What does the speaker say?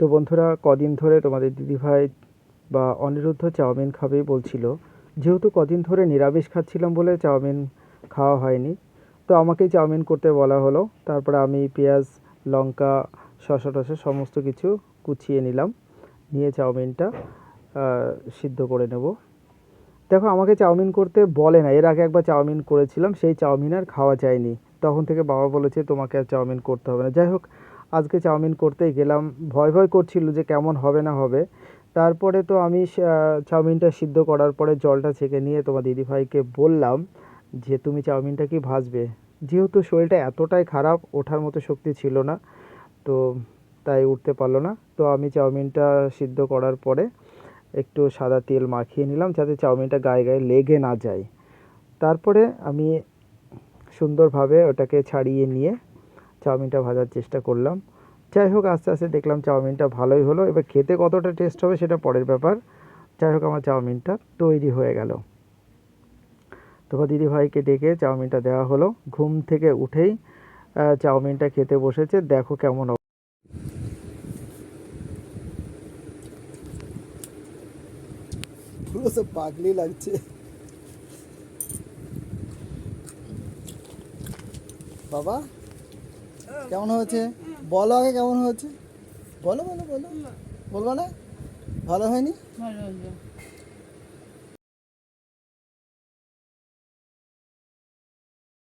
তো বন্ধুরা, কদিন ধরে তোমাদের দিদিভাই বা অনিরুদ্ধ চাউমিন খাবেই বলছিল। যেহেতু কদিন ধরে নিরামিষ খাচ্ছিলাম বলে চাউমিন খাওয়া হয়নি, তো আমাকেই চাউমিন করতে বলা হলো। তারপরে আমি পেঁয়াজ, লঙ্কা, শসা টসা সমস্ত কিছু কুচিয়ে নিলাম, নিয়ে চাউমিনটা সিদ্ধ করে নেব। দেখো, আমাকে চাউমিন করতে বলে না, এর আগে একবার চাউমিন করেছিলাম, সেই চাউমিন আর খাওয়া যায়নি। তখন থেকে বাবা বলেছে, তোমাকে আর চাউমিন করতে হবে না। যাই হোক আজকে চাউমিন করতেই গেলাম। ভয় ভয় করছিল যে কেমন হবে না হবে। তারপরে তো আমি চাউমিনটা সিদ্ধ করার পরে জলটা ছেঁকে নিয়ে তোমার দিদিভাইকে বললাম যে, তুমি চাউমিনটা কি ভাজবে? যেহেতু শরীরটা এতটাই খারাপ, ওঠার মতো শক্তি ছিল না, তো তাই উঠতে পারল না। তো আমি চাউমিনটা সিদ্ধ করার পরে একটু সাদা তেল মাখিয়ে নিলাম যাতে চাউমিনটা গায়ে গায়ে লেগে না যায়। তারপরে আমি সুন্দরভাবে ওটাকে ছাড়িয়ে নিয়ে চাউমিনটা ভাজার চেষ্টা করলাম। যাই হোক, আস্তে আস্তে দেখলাম চাউমিনটা ভালোই হলো। এবার খেতে কতটা টেস্ট হবে সেটা পরের ব্যাপার। যাই হোক, আমার চাউমিনটা তৈরি হয়ে গেল। তোমার দিদিভাইকে ডেকে চাউমিনটা দেওয়া হলো। ঘুম থেকে উঠেই চাউমিনটা খেতে বসেছে। দেখো কেমন পাগলি লাগছে। বাবা কেমন হয়েছে? বলো আগে কেমন হয়েছে? বলো বলো বলো। বলব না? ভালো হয়নি?